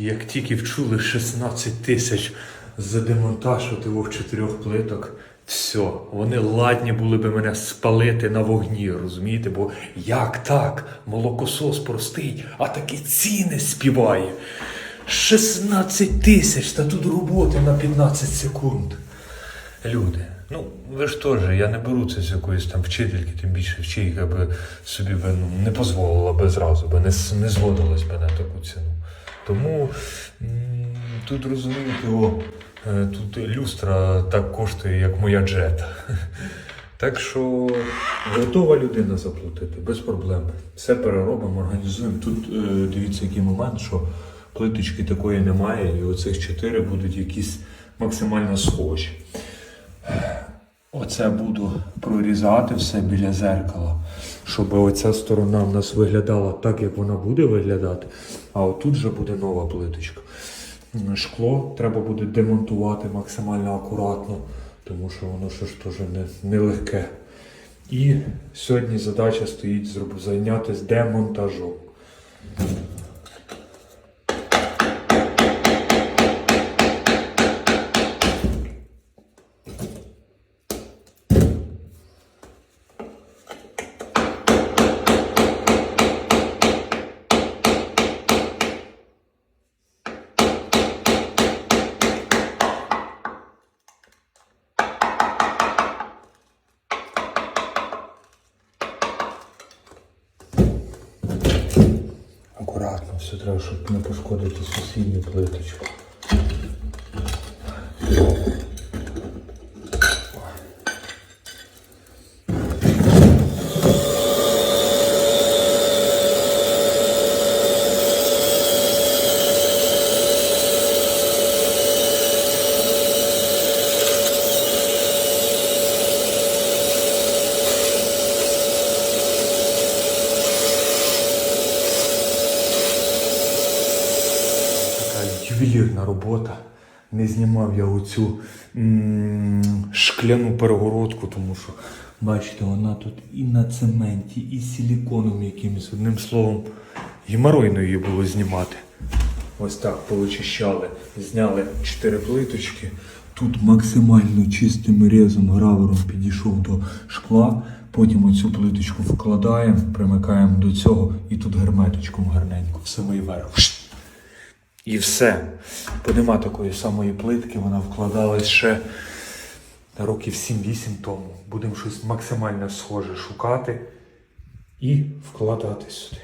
Як тільки вчули 16 тисяч за демонтаж отих чотирьох плиток, все, вони ладні були би мене спалити на вогні, розумієте? Бо як так? Молокосос простий, а такі ціни співає. 16 тисяч, та тут роботи на 15 секунд. Люди, ну ви ж теж, я не беру це з якоїсь там вчительки, тим більше вчителька би собі ну, не дозволила би зразу, би не, не згодилась би на таку ціну. Тому тут розумієте, о, е, тут люстра так коштує, як моя джета. Так що готова людина заплатити, без проблем. Все переробимо, організуємо. Тут е, дивіться, який момент, що плиточки такої немає, і оцих чотири будуть якісь максимально схожі. Оце буду прорізати все біля зеркала, щоб оця сторона в нас виглядала так, як вона буде виглядати. А отут вже буде нова плиточка. Шкло треба буде демонтувати максимально акуратно, тому що воно ще ж теж не, нелегке. І сьогодні задача стоїть зайнятися демонтажом. Акуратно, все треба, щоб не пошкодити сусідню плиточку. Ювелірна робота. Не знімав я оцю м, шкляну перегородку, тому що, бачите, вона тут і на цементі, і силіконом якимось. Одним словом, геморойно її було знімати. Ось так повичищали. Зняли чотири плиточки. Тут максимально чистим резом, гравером підійшов до шкла. Потім оцю плиточку вкладаємо, примикаємо до цього і тут герметичком гарненько, в самий верх. Шт! І все. Бо нема такої самої плитки, вона вкладалась ще років 7-8 тому. Будемо щось максимально схоже шукати і вкладати сюди.